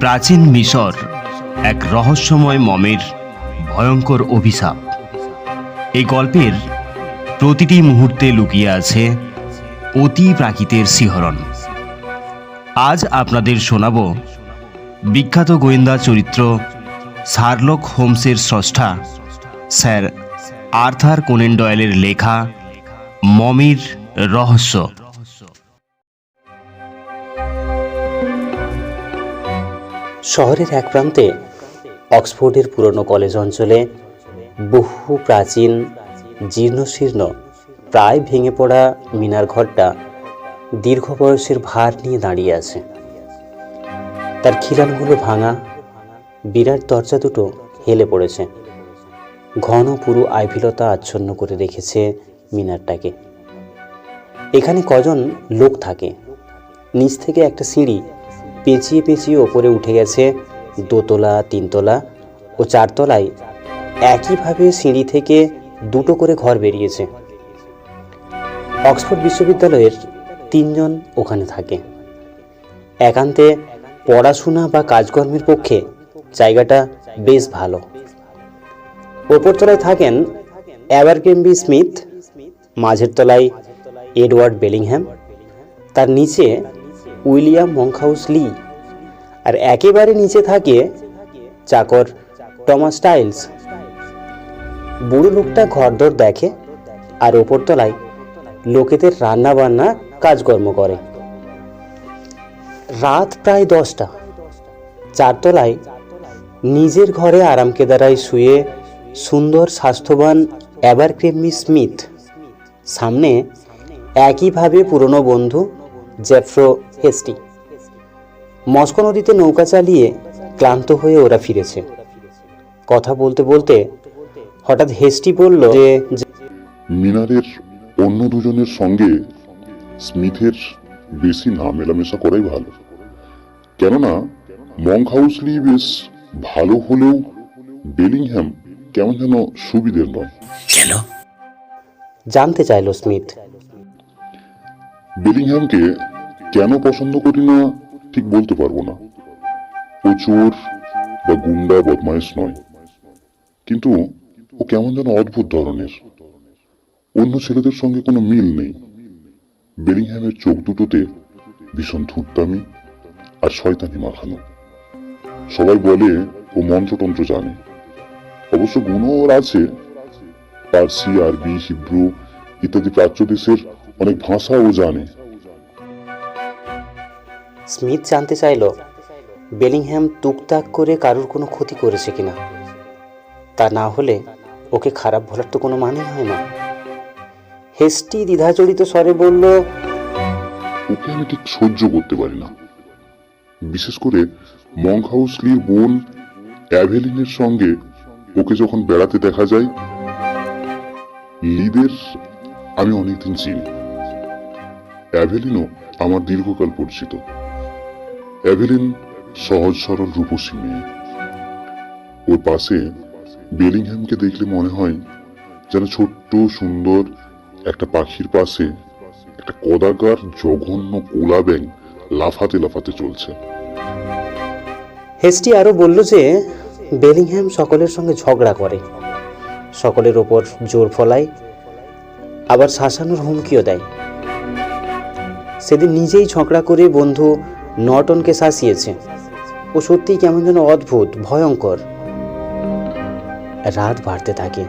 প্রাচীন মিশর এক রহস্যময় মমের ভয়ঙ্কর অভিশাপ। এই গল্পের প্রতিটি মুহূর্তে লুকিয়ে আছে অতি প্রাকৃতের শিহরণ। আজ আপনাদের শোনাব বিখ্যাত গোয়েন্দা চরিত্র শার্লক হোমসের স্রষ্টা স্যার আর্থার কোনেন ডয়েলের লেখা মমির রহস্য। শহরের এক প্রান্তে অক্সফোর্ডের পুরনো কলেজ অঞ্চলে বহু প্রাচীন জীর্ণশীর্ণ, প্রায় ভেঙে পড়া মিনার ঘরটা দীর্ঘ বয়সের ভার নিয়ে দাঁড়িয়ে আছে। তার খিলানগুলো ভাঙা, বিরাট দরজা দুটো হেলে পড়েছে। ঘন পুরো আইভিলতা আচ্ছন্ন করে রেখেছে মিনারটাকে। এখানে কজন লোক থাকে? নিচ থেকে একটা সিঁড়ি পেঁচিয়ে পেঁচিয়ে ওপরে উঠে গেছে দোতলা, তিনতলা ও চারতলায়। একইভাবে সিঁড়ি থেকে দুটো করে ঘর বেরিয়েছে। অক্সফোর্ড বিশ্ববিদ্যালয়ের তিনজন ওখানে থাকে। একান্তে পড়াশোনা বা কাজকর্মের পক্ষে জায়গাটা বেশ ভালো। ওপর তলায় থাকেন অ্যাভারকেম্বি স্মিথ মাঝের তলায় এডওয়ার্ড বেলিংহ্যাম তার নিচে উইলিয়াম মংখাউস লি। আর একেবারে নিচে থাকে চাকর টমাস টাইলস। বুড়ো লোকটা ঘরদর দেখে আর ওপরতলায় লোকেদের রান্না বান্না কাজকর্ম করে। রাত প্রায় দশটা। চারতলায় নিজের ঘরে আরাম কেদারায় শুয়ে সুন্দর স্বাস্থ্যবান অ্যাবারক্রেমি স্মিথ। সামনে একইভাবে পুরনো বন্ধু জেফ্রো হেস্টি। মস্কো নদীতে নৌকা চালিয়ে ক্লান্ত হয়ে ওরা ফিরেছে। কথা বলতে বলতে হঠাৎ হেস্টি বলল যে মিনারের অন্য দুজনের সঙ্গে স্মিথের বেশি না মেলামেশা করাই ভালো। কেননা মঙ্ক হাউসলি বেশ ভালো হলেও বেলিংহ্যাম কেমন যেন সুবিধের নয়। জানতে চাইল স্মিথ। বেলিংহ্যামকে কেন পছন্দ করি না, ঠিক বলতে পারব না। ও চোর বা গুন্ডা বদমাইশ নয়। কিন্তু ও কেমন যেন অদ্ভুত ধরনের। অন্য ছেলেদের সঙ্গে কোনো মিল নেই। বেলিংহ্যামের চোখ দুটোতে ভীষণ ধূর্তামি আর শয়তানি মাখানো। সবাই বলে ও মন্ত্রতন্ত্র জানে। অবশ্য গুণও ওর আছে। পার্সি, আরবি, হিব্রু ইত্যাদি প্রাচ্য দেশের অনেক ভাষা ও জানে। স্মিথ জানতে চাইল বেলিংহ্যাম টুকটাক করে কারোর কোনো ক্ষতি করেছে কিনা। তা না হলে ওকে খারাপ বলার তো কোনো মানেই হয় না। হেস্টি দ্বিধাজড়িত স্বরে বলল, ওকে আমি ঠিক সহ্য করতে পারি না। বিশেষ করে মঙ্ক হাউসলির বোন অ্যাভেলিনের সঙ্গে ওকে যখন বেড়াতে দেখা যায়, লিদের আমি অনেকদিন চিনি। অ্যাভেলিনও আমার দীর্ঘকাল পরিচিত। অ্যাভেলিন সহজ সরল রূপসী মেয়ে। ওর পাশে বেলিংহ্যামকে দেখলে মনে হয় যেন ছোট্ট, সুন্দর একটা পাখির পাশে একটা কদাকার, জঘন্য কোলা ব্যাং লাফাতে লাফাতে চলছে। হেস্টি আরও বলল যে বেলিংহ্যাম সকলের সঙ্গে ঝগড়া করে। সকলের ওপর জোর ফলায়, আবার শাসানোর হুমকিও দেয়। সেদিন নিজেই ঝগড়া করে বন্ধু নটনকে শাসিয়েছে। ও সত্যিই কেমন যেন অদ্ভুত, ভয়ঙ্কর। রাত বাড়তে থাকে।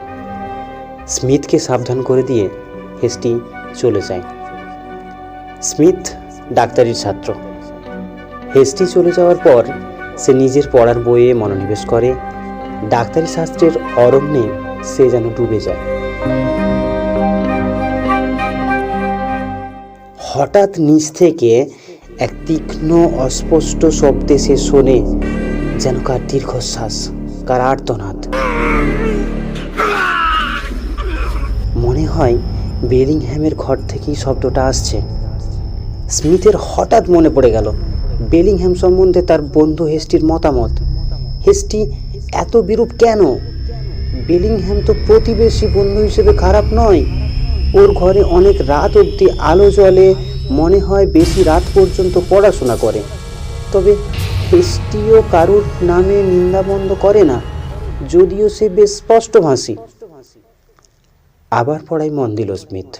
স্মিথকে সাবধান করে দিয়ে হেস্টি চলে যায়। স্মিথ ডাক্তারির ছাত্র। হেস্টি চলে যাওয়ার পর সে নিজের পড়ার বইয়ে মনোনিবেশ করে। ডাক্তারি শাস্ত্রের অরণ্যে সে যেন ডুবে যায়। হঠাৎ নিচ থেকে এক তীক্ষ্ণ, অস্পষ্ট শব্দে সে শোনে যেন কার দীর্ঘশ্বাস, কার আর্তনাদ। মনে হয় বেলিংহ্যামের ঘর থেকেই শব্দটা আসছে। স্মিথের হঠাৎ মনে পড়ে গেল, বেলিংহ্যাম সম্বন্ধে তার বন্ধু হেস্টির মতামত। হেস্টি, এত বিরূপ কেন? বেলিংহ্যাম তো প্রতিবেশী বন্ধু হিসেবে খারাপ নয়। ওর ঘরে অনেক রাত অবধি আলো জ্বলে মনে হয় বেশি রাত পর্যন্ত পড়াশোনা করে। তবে খ্রিস্টীয় কারুর নামে নিন্দা বন্ধ করে না, যদিও সে বেশ স্পষ্টভাষী আবার পড়ায় মন দিল স্মিথ।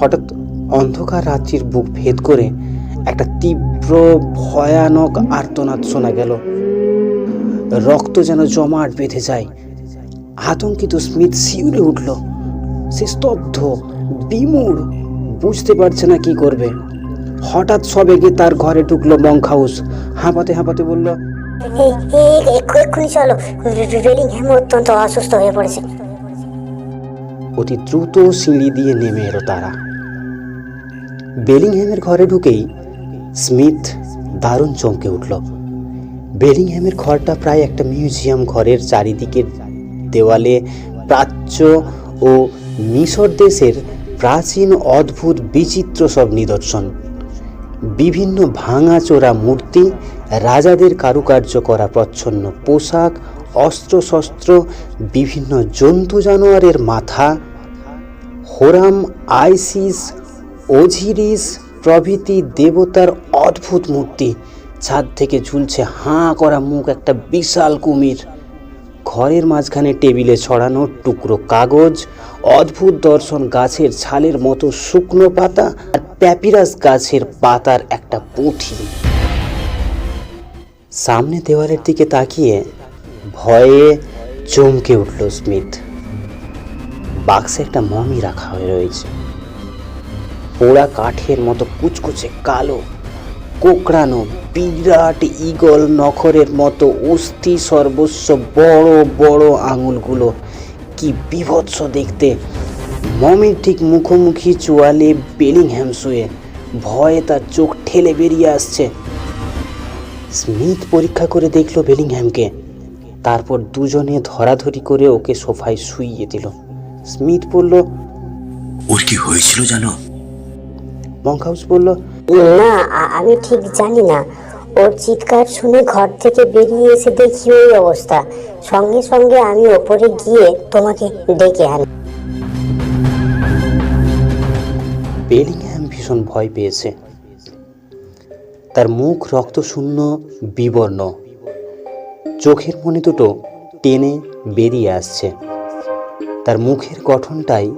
হঠাৎ অন্ধকার রাত্রির বুক ভেদ করে একটা তীব্র, ভয়ানক আর্তনাদ শোনা গেল। রক্ত যেন জমাট বেঁধে যায়। আতঙ্কিত স্মিথ শিউরে উঠল। সে স্তব্ধ, বিমূঢ় বুঝতে পারছে না কি করবে। হঠাৎ সবেগে তার ঘরে ঢুকলো মঙ্ক হাউস হাঁপাতে হাঁপাতে বলল এই এই এক্ষুনি চলো। রেলিং অত্যন্ত অসুস্থ হয়ে পড়েছে। অতি দ্রুত সিঁড়ি দিয়ে নেমে এলো তারা। বেলিংহ্যামের ঘরে ঢুকেই স্মিথ দারুণ চমকে উঠল। বেলিংহ্যামের ঘরটা প্রায় একটা মিউজিয়াম ঘরের চারিদিকের দেওয়ালে প্রাচ্য ও মিশর দেশের প্রাচীন, অদ্ভুত, বিচিত্র সব নিদর্শন। বিভিন্ন ভাঙাচোরা মূর্তি, রাজাদের কারুকার্য করা প্রচ্ছন্ন পোশাক, অস্ত্রশস্ত্র, বিভিন্ন জন্তু জানোয়ারের মাথা, হোরাম, আইসিস, ওঝিরিস প্রভৃতি দেবতার অদ্ভুত মূর্তি। ছাদ থেকে ঝুলছে হাঁ করা মুখ একটা বিশাল কুমির। ঘরের মাঝখানে টেবিলে ছড়ানো টুকরো কাগজ, অদ্ভুত দর্শন গাছের ছালের মতো শুকনো পাতা আর প্যাপিরাস গাছের পাতার একটা পুঁথি। সামনে দেওয়ালের দিকে তাকিয়ে ভয়ে চমকে উঠল স্মিথ। বাক্সে একটা মমি রাখা হয়ে রয়েছে। পোড়া কাঠের মতো কুচকুচে কালো কোকড়ানো বিরাট ঈগল নখরের মতো অস্থি সর্বস্ব বড় বড় আঙুলগুলো। কি বিভৎস দেখতে। মমির ঠিক মুখোমুখি চোয়ালে বেলিংহ্যাম শুয়ে। ভয়ে তার চোখ ঠেলে বেরিয়ে আসছে। স্মিথ পরীক্ষা করে দেখল বেলিংহ্যামকে তারপর দুজনে ধরাধরি করে ওকে সোফায় শুইয়ে দিল। স্মিথ বলল ওর কি হয়েছিল জানো? মঙ্কহাউস বলল না আমি ঠিক জানি না। ওর চিৎকার শুনে ঘর থেকে বেরিয়ে এসে দেখি ওই অবস্থা। সঙ্গে সঙ্গে আমি ওপরে গিয়ে তোমাকে ডেকে আনি। বেলিংহ্যাম ভীষণ ভয় পেয়েছে। তার মুখ রক্তশূন্য, বিবর্ণ। চোখের মনে দুটো টেনে বেরিয়ে আসছে। তার মুখের গঠনটাই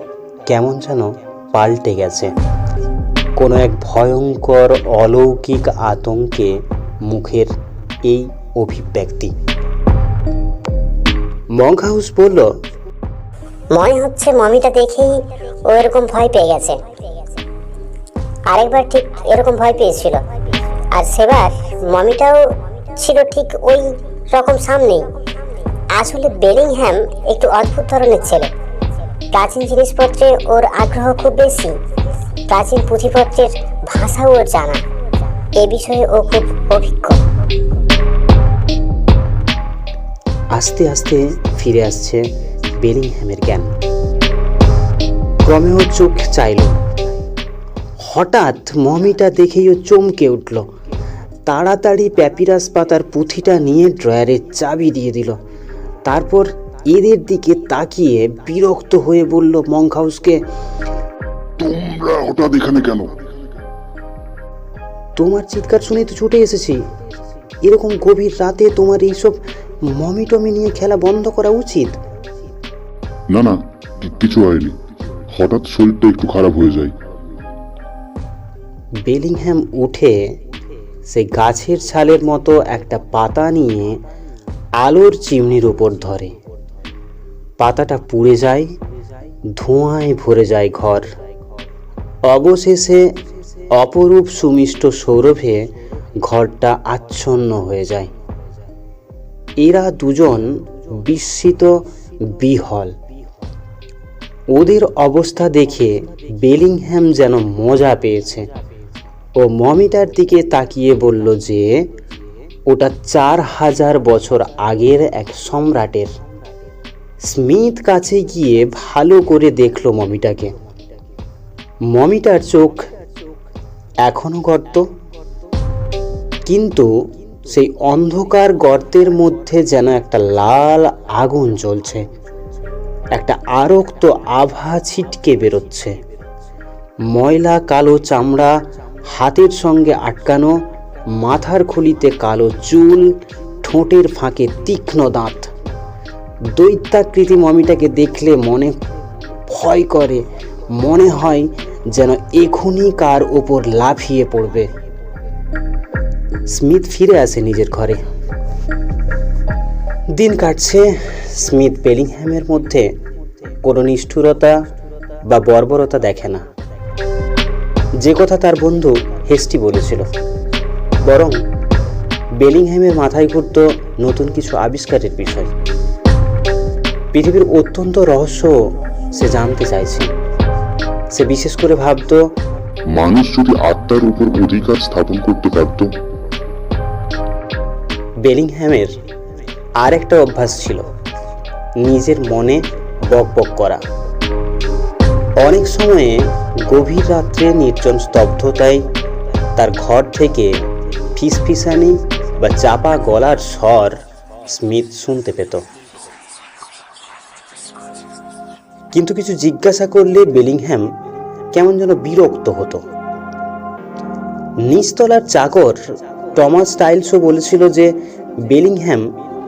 কেমন যেন পাল্টে গেছে। কোনো এক ভয়ঙ্কর অলৌকিক আতঙ্কে মুখের এই অভিব্যক্তি। মঙ্ক হাউস বলল, মনে হচ্ছে মমিটা দেখেই ও এরকম ভয় পেয়ে গেছে। আরেকবার ঠিক এরকম ভয় পেয়েছিল। আর সেবার মমিটাও ছিল ঠিক ওই রকম সামনেই। আসলে বেলিংহ্যাম একটু অদ্ভুত ধরনের ছেলে। প্রাচীন জিনিসপত্রে ওর আগ্রহ খুব বেশি। প্রাচীন পুঁথিপত্রের ভাষাও ওর জানা। এ বিষয়ে ও খুব অভিজ্ঞ। আস্তে আস্তে ফিরে আসছে বেলিংহ্যামের জ্ঞান। ক্রমে ও চোখ চাইল। হঠাৎ মমিটা দেখেই ও চমকে উঠল। তাড়াতাড়ি প্যাপিরাস পাতার পুঁথিটা নিয়ে ড্রয়ারের চাবি দিয়ে দিল। তারপর এদের দিকে তাকিয়ে বিরক্ত হয়ে বলল মঙ্ক হাউসকে তোমরা হঠাৎ এখানে কেন? তোমার চিৎকার শুনেই তো ছুটে এসেছি। এরকম গভীর রাতে তোমার এইসব মমি টমি নিয়ে খেলা বন্ধ করা উচিত? না না কিছু হয়নি। হঠাৎ শরীরটা একটু খারাপ হয়ে যায়। বেলিংহ্যাম উঠে সে গাছের ছালের মতো একটা পাতা নিয়ে আলোর চিমনির উপর ধরে। পাতাটা পুড়ে যায় ধোঁয়ায় ভরে যায় ঘর। অবশেষে অপরূপ সুমিষ্ট সৌরভে ঘরটা আচ্ছন্ন হয়ে যায়। এরা দুজন বিস্মিত বিহল। ওদের অবস্থা দেখে বেলিংহ্যাম যেন মজা পেয়েছে ও মমিটার দিকে তাকিয়ে বলল যে, ওটা চার হাজার বছর আগের এক সম্রাটের। স্মিথ কাছে গিয়ে ভালো করে দেখল মমিটাকে মমিটার চোখ এখনও গর্ত। কিন্তু সেই অন্ধকার গর্তের মধ্যে যেন একটা লাল আগুন জ্বলছে। একটা আরক্ত আভা ছিটকে বেরোচ্ছে। ময়লা কালো চামড়া, হাতের সঙ্গে আটকানো, মাথার খুলিতে কালো চুল, ঠোঁটের ফাঁকে তীক্ষ্ণ দাঁত। দৈত্যাকৃতি মমিটাকে দেখলে মনে ভয় করে মনে হয় যেন এখনই কার ওপর লাফিয়ে পড়বে। স্মিথ ফিরে আসে নিজের ঘরে। দিন কাটছে, স্মিথ বেলিংহ্যামের মধ্যে কোনো নিষ্ঠুরতা বা বর্বরতা দেখে না। যে কথা তার বন্ধু হেস্টি বলেছিল, বরং বেলিংহ্যামের মাথায় ঘুরত নতুন কিছু আবিষ্কারের বিষয়। পৃথিবীর অত্যন্ত রহস্য সে জানতে চাইছে। সে বিশেষ করে ভাবতো মানুষ যদি আত্মার উপর অধিকার স্থাপন করতে পারত? বেলিংহ্যামের আর একটা অভ্যাস ছিল নিজের মনে বক বক করা। অনেক সময়ে গভীর রাত্রে নির্জন স্তব্ধতায় তার ঘর থেকে ফিসফিসানি বা চাপা গলার স্বর স্মিথ শুনতে পেত। কিন্তু কিছু জিজ্ঞাসা করলে বেলিংহ্যাম কেমন যেন বিরক্ত হতো। নিচতলার চাকর টমাস টাইলসও বলেছিল যে বেলিংহ্যাম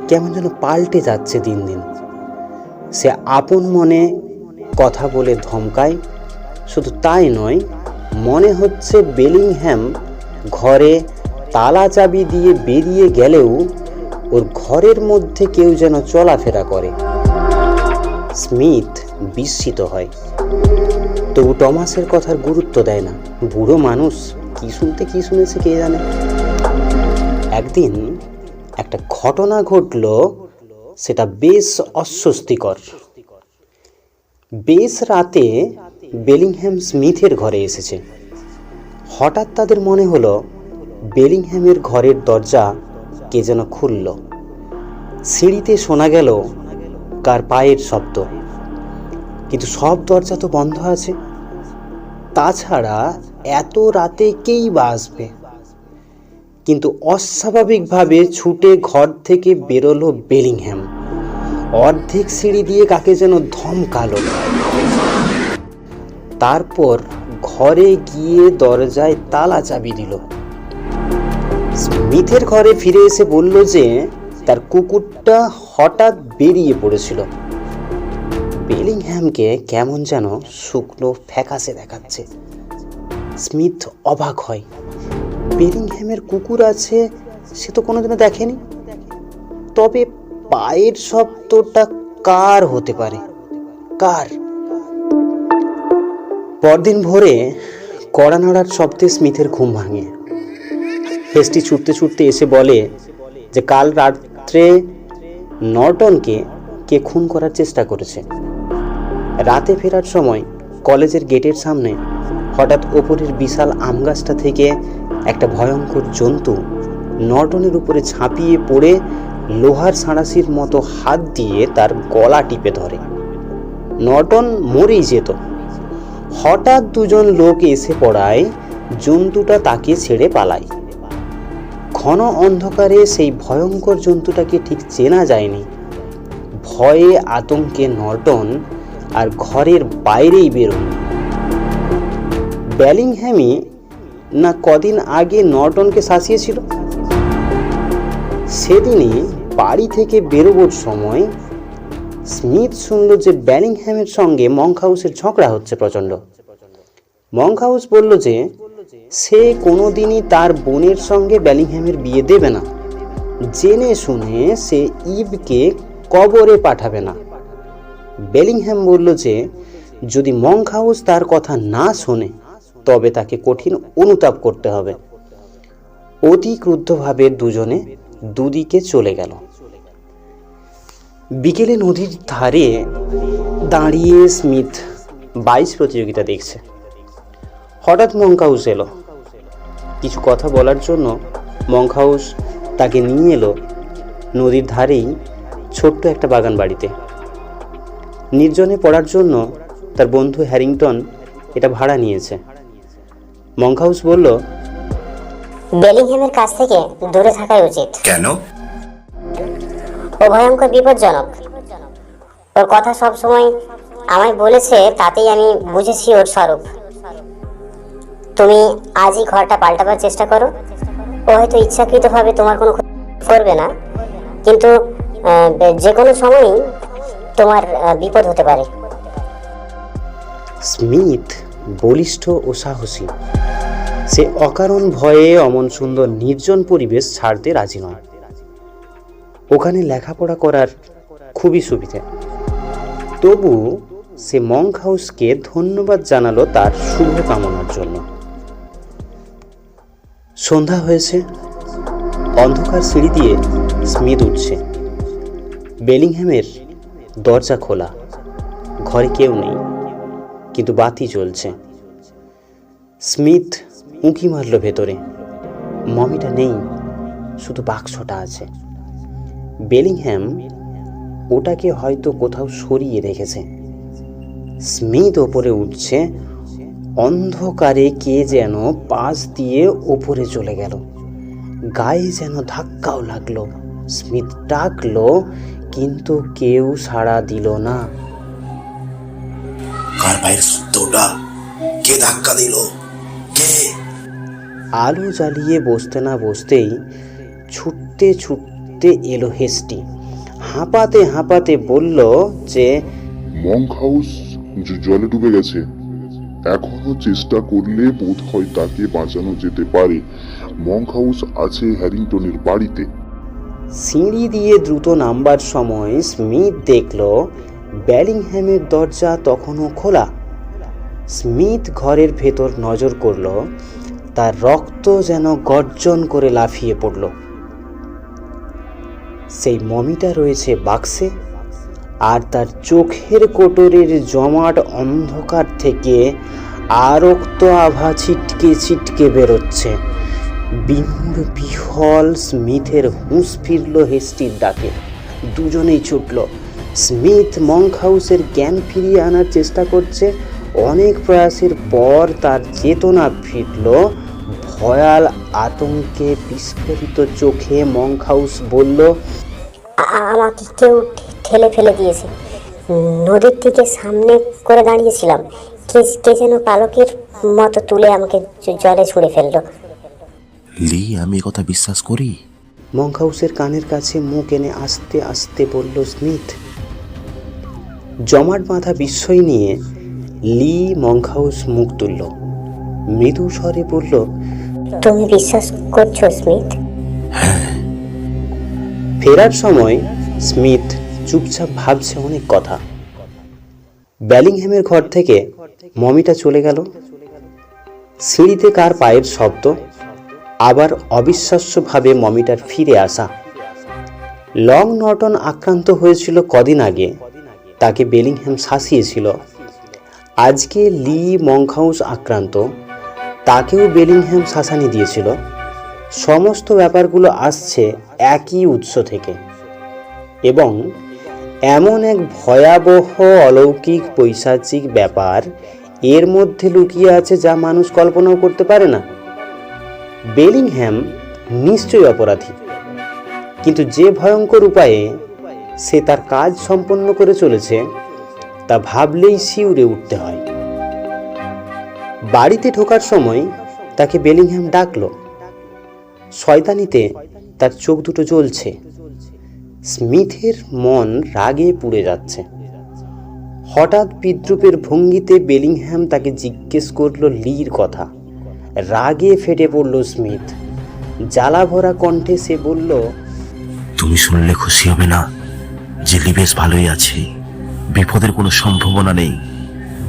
কেমন যেন পাল্টে যাচ্ছে দিন দিন। সে আপন মনে কথা বলে ধমকায়, শুধু তাই নয়, মনে হচ্ছে বেলিংহ্যাম ঘরে তালা চাবি দিয়ে বেরিয়ে গেলেও ওর ঘরের মধ্যে কেউ যেন চলাফেরা করে। স্মিথ বিস্মিত হয়। তবু টমাসের কথার গুরুত্ব দেয় না। বুড়ো মানুষ কি শুনতে কি শুনেছে কে জানে? একদিন একটা ঘটনা ঘটল, সেটা বেশ অস্বস্তিকর। বেশ রাতে বেলিংহ্যাম স্মিথের ঘরে এসেছে। হঠাৎ তাদের মনে হলো বেলিংহ্যামের ঘরের দরজা কে যেন খুলল। সিঁড়িতে শোনা গেল, কার পায়ের শব্দ। কিন্তু সব দরজা তো বন্ধ আছে। তাছাড়া এত রাতে কেই বা আসবে? কিন্তু অস্বাভাবিকভাবে ছুটে ঘর থেকে বেরোলো বেলিংহ্যাম। অর্ধেক সিঁড়ি দিয়ে কাকে যেন ধমকালো। তারপর ঘরে গিয়ে দরজায় তালা চাবি দিল। স্মিথের ঘরে ফিরে এসে বলল যে, তার কুকুরটা হঠাৎ বেরিয়ে পড়েছিল। বেলিংহ্যামকে কেমন যেন শুকনো ফ্যাকাসে দেখাচ্ছে। স্মিথ অবাক হয়। বেলিংহ্যামের কুকুর আছে, সে তো কোনোদিনও দেখেনি। তবে পায়ের শব্দটা কার হতে পারে? কার? পরদিন ভোরে কড়া নাড়ার শব্দে স্মিথের ঘুম ভাঙে। হেস্টি ছুটতে ছুটতে এসে বলে যে, কাল রাত্রে নর্টনকে কে খুন করার চেষ্টা করেছে। রাতে ফেরার সময় কলেজের গেটের সামনে হঠাৎ ওপরের বিশাল আম গাছটা থেকে একটা ভয়ঙ্কর জন্তু নর্টনের উপরে ঝাঁপিয়ে পড়ে লোহার সাঁড়াশির মতো হাত দিয়ে তার গলা টিপে ধরে। নটন মরেই যেত। হঠাৎ দুজন লোক এসে পড়ায়, জন্তুটা তাকে ছেড়ে পালায়। ঘন অন্ধকারে সেই ভয়ঙ্কর জন্তুটাকে ঠিক চেনা যায়নি। ভয়ে আতঙ্কে নর্টন আর ঘরের বাইরেই বেরোন ব্যালিংহ্যামি না কদিন আগে নর্টনকে শাসিয়েছিল? সেদিনই বাড়ি থেকে বেরোবার সময় স্মিথ শুনল যে ব্যালিংহ্যামের সঙ্গে মঙ্ক হাউসের ঝগড়া হচ্ছে প্রচণ্ড। মঙ্ক হাউস বলল যে, সে কোনোদিনই তার বোনের সঙ্গে ব্যালিংহ্যামের বিয়ে দেবে না। জেনে শুনে সে ইবকে কবরে পাঠাবে না। বেলিংহ্যাম বলল যে, যদি মংহাউস তার কথা না শোনে, তবে তাকে কঠিন অনুতাপ করতে হবে। অতি ক্রুদ্ধভাবে দুজনে দুদিকে চলে গেল। বিকেলে নদীর ধারে দাঁড়িয়ে স্মিথ বাইশ প্রতিযোগিতা দেখছে। হঠাৎ মঙ্কাউস এলো। কিছু কথা বলার জন্য মঙ্কাউস তাকে নিয়ে এলো নদীর ধারেই ছোট্ট একটা বাগান বাড়িতে নির্জনে পড়ার জন্য তার বন্ধু হ্যারিংটন এটা ভাড়া নিয়েছে। মঙ্কাউস বলল বেলিংহ্যামের কাছ থেকে দূরে থাকাই উচিত। কেন? ও ভয়ঙ্কর বিপজ্জনক। ওর কথা সব সময় আমায় বলেছে তাতেই আমি বুঝেছি ওর স্বরূপ। তুমি আজই ঘরটা পাল্টাবার চেষ্টা করো। ও হয়তো ইচ্ছাকৃতভাবে তোমার কোনো ক্ষতি করবে না। কিন্তু যে কোনো সময়ই তোমার বিপদ হতে পারে। স্মিথ বলিষ্ঠ ও সাহসী। সে অকারণ ভয়ে অমন সুন্দর নির্জন পরিবেশ ছাড়তে রাজি নয়। ওখানে লেখাপড়া করার খুবই সুবিধে। তবু সে মঙ্ক হাউসকে ধন্যবাদ জানালো তার শুভ কামনার জন্য। সন্ধ্যা হয়েছে। অন্ধকার সিঁড়ি দিয়ে স্মিথ উঠছে। বেলিংহ্যামের দরজা খোলা। ঘরে কেউ নেই, কিন্তু বাতি জ্বলছে। স্মিথ উঁকি মারল ভেতরে। মমিটা নেই, শুধু বাক্সটা আছে। বেলিংহ্যাম ওটাকে হয়তো কোথাও সরিয়ে রেখেছে। স্মিথ ওপরে উঠছে, অন্ধকারে কে যেন পাশ দিয়ে ওপরে চলে গেল। গায়ে যেন ধাক্কাও লাগল। স্মিথ ডাকলো কিন্তু কেউ সাড়া দিল না। কার পায়ের সুতোটা? কে ধাক্কা দিল? কে? আলো জ্বালিয়ে বসতে না বসতেই ছুটতে ছুটতে এলো হেস্টি হাঁপাতে হাঁপাতে বলল যে মঙ্ক হাউস জলে ডুবে গেছে। এখনও চেষ্টা করলে বোধ হয় তাকে বাঁচানো যেতে পারে। মঙ্ক হাউস আছে হ্যারিংটনের বাড়িতে। সিঁড়ি দিয়ে দ্রুত নামবার সময় স্মিথ দেখল, ব্যালিংহ্যামের দরজা তখনও খোলা। স্মিথ ঘরের ভেতর নজর করল, তার রক্ত যেন গর্জন করে লাফিয়ে পড়ল। সেই মমিটা রয়েছে বাক্সে, আর তার চোখের কোটরের জমাট অন্ধকার থেকে আরক্ত আভা ছিটকে ছিটকে বেরোচ্ছে। বিনুর বিহল স্মিথের হুঁশ ফিরল হেস্টির ডাকে। দুজনেই ছুটল। স্মিথ মঙ্ক হাউসের জ্ঞান ফিরিয়ে আনার চেষ্টা করছে। অনেক প্রয়াসের পর তার চেতনা ফিরল। ভয়াল আতঙ্কে বিস্ফোরিত চোখে মঙ্ক হাউস বলল, আমাকে কেউ ঠেলে ফেলে দিয়েছে। নদীর দিকে সামনে করে দাঁড়িয়েছিলাম। কে যেন পালকের মতো তুলে আমাকে জলে ছুঁড়ে ফেলল। লি আমি কথা বিশ্বাস করি। মঙ্ক হাউসের কানের কাছে মুখ এনে আস্তে আস্তে বলল স্মিথ জমাট বাঁধা বিস্ময় নিয়ে লি মঙ্ক হাউস মুখ তুলল। মৃদু স্বরে বলল তুমি বিশ্বাস করছ স্মিথ? ফেরার সময় স্মিথ চুপচাপ ভাবছে অনেক কথা। ব্যালিংহ্যামের ঘর থেকে মমিটা চলে গেল। সিঁড়িতে কার পায়ের শব্দ? আবার অবিশ্বাস্যভাবে মমিটার ফিরে আসা। লং নটন আক্রান্ত হয়েছিল কদিন আগে। তাকে বেলিংহ্যাম শাসিয়েছিল। আজকে লি মংহাউস আক্রান্ত। তাকেও বেলিংহ্যাম শাসানি দিয়েছিল। সমস্ত ব্যাপারগুলো আসছে একই উৎস থেকে। এবং এমন এক ভয়াবহ অলৌকিক পৈশাচিক ব্যাপার এর মধ্যে লুকিয়ে আছে যা মানুষ কল্পনাও করতে পারে না। বেলিংহ্যাম নিশ্চয়ই অপরাধী। কিন্তু যে ভয়ঙ্কর উপায়ে সে তার কাজ সম্পন্ন করে চলেছে, তা ভাবলেই শিউরে উঠতে হয়। বাড়িতে ঢোকার সময় তাকে বেলিংহ্যাম ডাকল। শয়তানিতে তার চোখ দুটো জ্বলছে। স্মিথের মন রাগে পুড়ে যাচ্ছে। হঠাৎ বিদ্রুপের ভঙ্গিতে বেলিংহ্যাম তাকে জিজ্ঞেস করল লির কথা। রাগে ফেটে পড়ল স্মিথ। জ্বালা ভরা কণ্ঠে সে বলল তুমি শুনলে খুশি হবে না যে লি বেশ ভালোই আছে। বিপদের কোনো সম্ভাবনা নেই।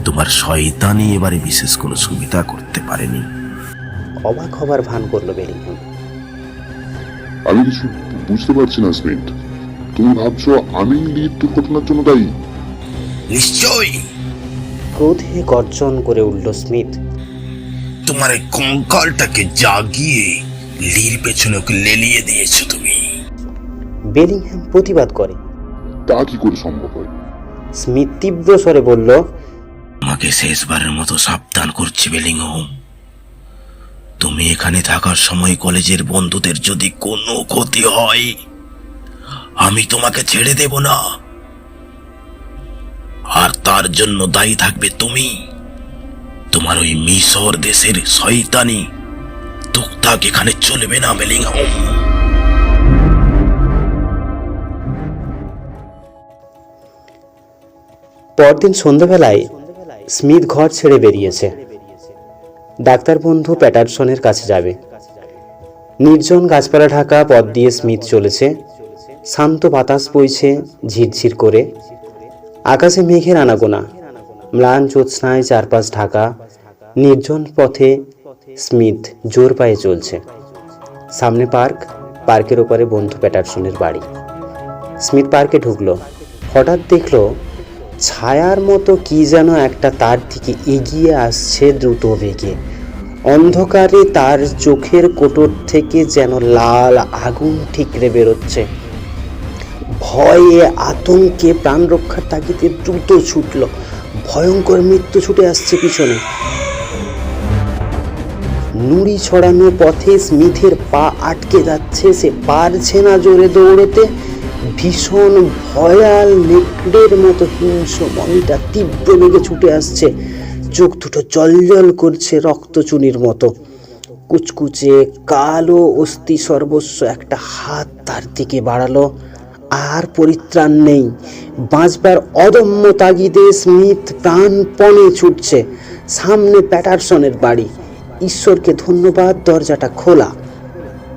তোমার শয়তানি এবারে বিশেষ কোনো সুবিধা করতে পারেনি। অবাক হবার ভান করল বেলিংহ্যাম আমি কিছু বুঝতে পারছি না স্মিথ। তুমি ভাবছ আমি লিড দুর্ঘটনার জন্য দায়ী? নিশ্চয়ই। ক্রোধে গর্জন করে উঠল স্মিথ। তোমার এই কঙ্কালটাকে জাগিয়ে লির পেছনে ওকে লেলিয়ে দিয়েছ তুমি। বেলিংহ্যাম প্রতিবাদ করে। তা কি করে সম্ভব হয়? স্মিথ তীব্র স্বরে বলল আমাকে শেষবারের মতো সাবধান করছি বেলিংহোম তুমি এখানে থাকার সময় কলেজের বন্ধুদের যদি কোনো ক্ষতি হয় আমি তোমাকে ছেড়ে দেব না। আর তার জন্য দায়ী থাকবে তুমি। তোমার ওই মিশর দেশের শয়তানি তুকতাক এখানে চলবে না বেলিংহাম পরদিন সন্ধ্যাবেলায় স্মিথ ঘর ছেড়ে বেরিয়েছে। ডাক্তার বন্ধু প্যাটারসনের কাছে যাবে। নির্জন গাছপালা ঢাকা পথ দিয়ে স্মিথ চলেছে। শান্ত বাতাস বইছে ঝিরঝির করে। আকাশে মেঘের আনাগোনা। ম্লান জ্যোৎস্নায় চারপাশ ঢাকা, নির্জন পথে স্মিথ জোর পায়ে চলছে। সামনে পার্ক, পার্কের ওপারে বন্ধু প্যাটারসনের বাড়ি। স্মিথ পার্কে ঢুকলো। হঠাৎ দেখল, ছায়ার মতো কি যেন একটা তার দিকে এগিয়ে আসছে দ্রুত বেগে। অন্ধকারে তার চোখের কোটর থেকে যেন লাল আগুন ঠিকরে বেরোচ্ছে। ভয়ে আতঙ্কে প্রাণ রক্ষার তাগিদে দ্রুত ছুটল। ভয়ঙ্কর মৃত্যু ছুটে আসছে পিছনে। নুড়ি ছড়ানো পথে স্মিথের পা আটকে যাচ্ছে, সে পারছে না জোরে দৌড়তে। ভীষণ ভয়াল নেকড়ের মতো হিংস্র মনিটা তীব্র বেগে ছুটে আসছে। চোখ দুটো জলজল করছে রক্তচুনির মতো। কুচকুচে কালো অস্থি সর্বস্ব একটা হাত তার দিকে বাড়ালো। আর পরিত্রাণ নেই। বাঁচবার অদম্য তাগিদে স্মিথ প্রাণপণে ছুটছে সামনে প্যাটারসনের বাড়ি। ঈশ্বরকে ধন্যবাদ, দরজাটা খোলা।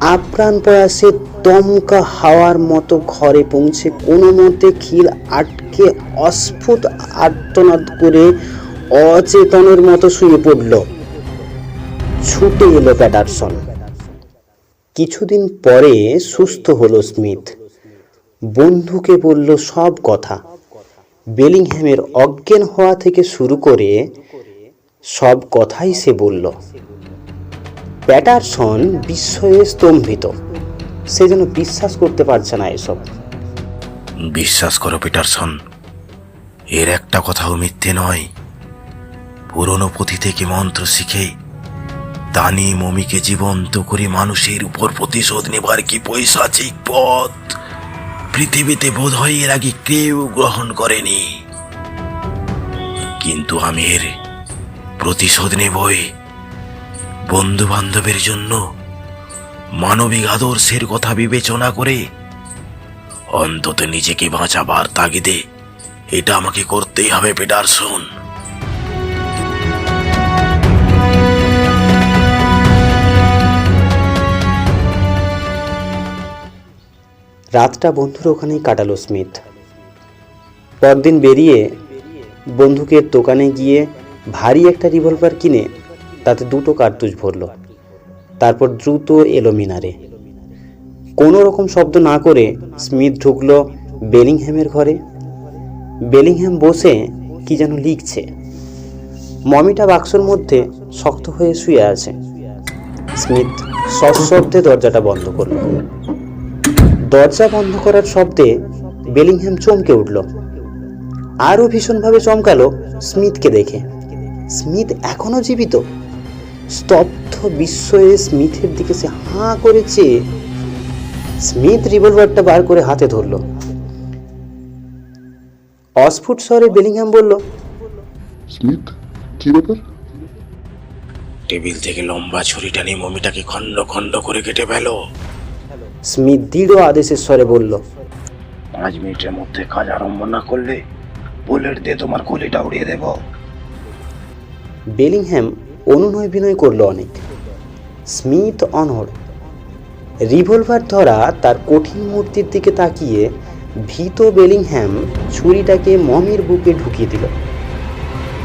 আপ্রাণ প্রয়াসে দমকা হাওয়ার মতো ঘরে পৌঁছে কোনো মতে খিল আটকে অস্ফুট আর্তনাদ করে অচেতনের মতো শুয়ে পড়ল। ছুটে এলো প্যাটারসন। কিছুদিন পরে সুস্থ হলো স্মিথ বন্ধুকে বলল সব কথা। বেলিংহ্যামের অজ্ঞান হওয়া থেকে শুরু করে সব কথাই সে বলল। প্যাটারসন বিস্ময়ে স্তম্ভিত। সে যেন বিশ্বাস করতে পারছে না এসব। বিশ্বাস করো পিটারসন এর একটা কথাও মিথ্যে নয়। পুরনো পুঁথি থেকে মন্ত্র শিখে দানি মমিকে জীবন্ত করে মানুষের উপর প্রতিশোধ নেবার কি পৈশাচিক পথ? পৃথিবীতে বোধ হয় এর আগে কেউ গ্রহণ করেনি। কিন্তু আমি এর প্রতিশোধ নেবই। বন্ধু বান্ধবের জন্য মানবিক আদর্শের কথা বিবেচনা করে অন্তত নিজেকে বাঁচাবার তাগিদে এটা আমাকে করতেই হবে পেটারসন রাতটা বন্ধুর ওখানেই কাটালো স্মিথ। পরদিন বেরিয়ে বন্ধুকে দোকানে গিয়ে ভারী একটা রিভলভার কিনে তাতে দুটো কার্তুজ ভরল। তারপর দ্রুত এলো মিনারে। কোনো রকম শব্দ না করে স্মিথ ঢুকল বেলিংহ্যামের ঘরে। বেলিংহ্যাম বসে কি যেন লিখছে। মমিটা বাক্সর মধ্যে শক্ত হয়ে শুয়ে আছে। স্মিথ সশব্দে দরজাটা বন্ধ করল। দরজা বন্ধ করার শব্দে বেলিংহ্যাম চমকে উঠল। আরও ভীষণভাবে চমকালো স্মিথকে দেখে। স্মিথ এখনও জীবিত? স্তব্ধ বিস্ময়ে স্মিথের দিকে সে হাঁ করেছে স্মিথ রিভলভারটা বার করে হাতে ধরল। অস্ফুট স্বরে বেলিংহ্যাম বলল স্মিথ কি ব্যাপার? টেবিল থেকে লম্বা ছুরিটা নিয়ে মমিটাকে খণ্ড খণ্ড করে কেটে ফেলো। স্মিথ দৃঢ় আদেশের স্বরে বলল পাঁচ মিনিটের মধ্যে কাজ আরম্ভ না করলে বুলেট দিয়ে তোমার কলিটা উড়িয়ে দেব। বেলিংহ্যাম অনুনয় বিনয় করল অনেক। স্মিথ অনড়। রিভলভার ধরা তার কঠিন মূর্তির দিকে তাকিয়ে ভীত বেলিংহ্যাম ছুরিটাকে মমির বুকে ঢুকিয়ে দিল।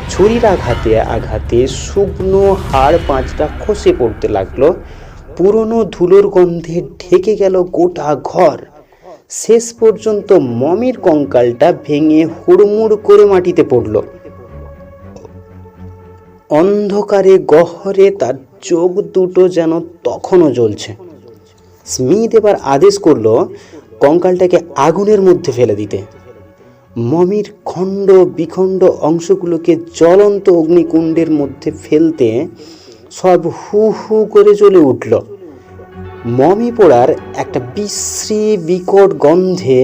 ছুরির আঘাতে আঘাতে শুকনো হাড় পাঁচটা খসে পড়তে লাগল। পুরনো ধুলোর গন্ধে ঢেকে গেল গোটা ঘর। শেষ পর্যন্ত মমির কঙ্কালটা ভেঙে হুড়মুড় করে মাটিতে পড়ল। অন্ধকারে গহরে তার চোখ দুটো যেন তখনও জ্বলছে। স্মিথ এবার আদেশ করল কঙ্কালটাকে আগুনের মধ্যে ফেলে দিতে। মমির খণ্ড বিখণ্ড অংশগুলোকে জ্বলন্ত অগ্নিকুণ্ডের মধ্যে ফেলতে সব হু হু করে জ্বলে উঠল। মমি পোড়ার একটা বিশ্রী বিকট গন্ধে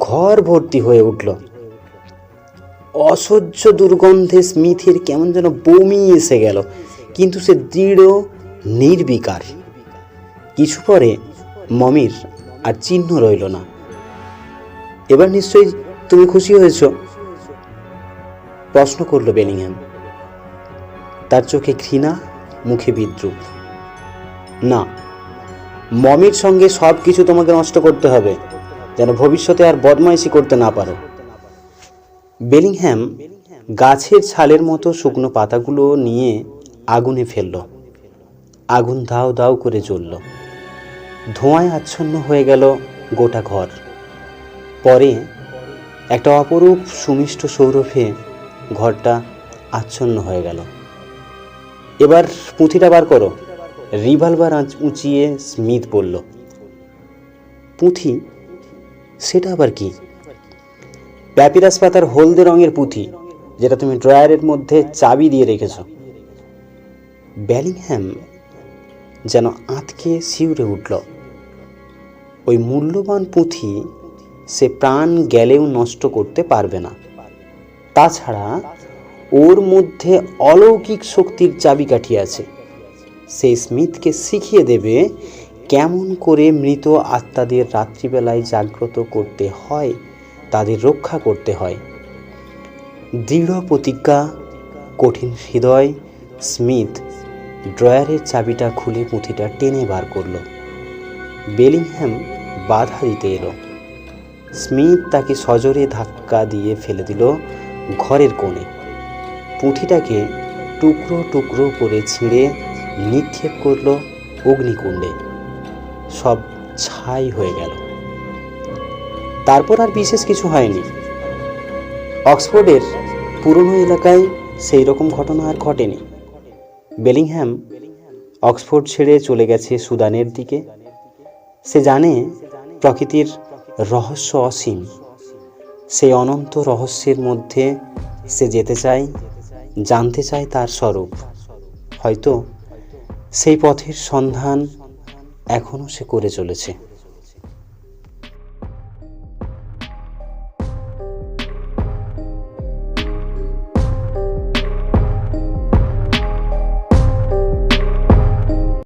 ঘর ভর্তি হয়ে উঠল। অসহ্য দুর্গন্ধে স্মিথের কেমন যেন বমি এসে গেল, কিন্তু সে দৃঢ়, নির্বিকার। কিছু পরে মমির আর চিহ্ন রইল না। এবার নিশ্চয়ই তুমি খুশি হয়েছ? প্রশ্ন করল বেলিংহ্যাম তার চোখে ঘৃণা মুখে বিদ্রুপ। না, মমির সঙ্গে সব কিছু তোমাকে নষ্ট করতে হবে, যেন ভবিষ্যতে আর বদমাইশি করতে না পারো। বেলিংহ্যাম গাছের ছালের মতো শুকনো পাতাগুলো নিয়ে আগুনে ফেলল। আগুন দাও দাও করে জ্বলল। ধোঁয়ায় আচ্ছন্ন হয়ে গেল গোটা ঘর। পরে একটা অপরূপ সুমিষ্ট সৌরভে ঘরটা আচ্ছন্ন হয়ে গেল। এবার পুঁথিটা বার করো। রিভলভার আঁচ- উঁচিয়ে স্মিথ বলল, পুঁথি? সেটা আবার কি? প্যাপিরাস পাতার হলদে রঙের পুঁথি, যেটা তুমি ড্রয়ারের মধ্যে চাবি দিয়ে রেখেছ। ব্যালিংহ্যাম যেন আঁতকে শিউরে উঠল। ওই মূল্যবান পুঁথি সে প্রাণ গেলেও নষ্ট করতে পারবে না। তাছাড়া ওর মধ্যে অলৌকিক শক্তির চাবিকাঠি আছে। সে স্মিথকে শিখিয়ে দেবে কেমন করে মৃত আত্মাদের রাত্রিবেলায় জাগ্রত করতে হয়, তাদের রক্ষা করতে হয়। দৃঢ় প্রতিজ্ঞা, কঠিন হৃদয়, স্মিথ ড্রয়ারের চাবিটা খুলে পুঁথিটা টেনে বার করল। বেলিংহ্যাম বাধা দিতে এলো। স্মিথ তাকে সজোরে ধাক্কা দিয়ে ফেলে দিল ঘরের কোণে। পুঁথিটাকে টুকরো টুকরো করে ছিঁড়ে নিক্ষেপ করল অগ্নিকুণ্ডে। সব ছাই হয়ে গেল। তারপর আর বিশেষ কিছু হয়নি। অক্সফোর্ডের পুরনো এলাকায় সেই রকম ঘটনা আর ঘটেনি। বেলিংহ্যাম অক্সফোর্ড ছেড়ে চলে গেছে সুদানের দিকে। সে জানে প্রকৃতির রহস্য অসীম। সেই অনন্ত রহস্যের মধ্যে সে যেতে চায় জানতে চায় তার স্বরূপ। হয়তো সেই পথের সন্ধান এখনও সে করে চলেছে।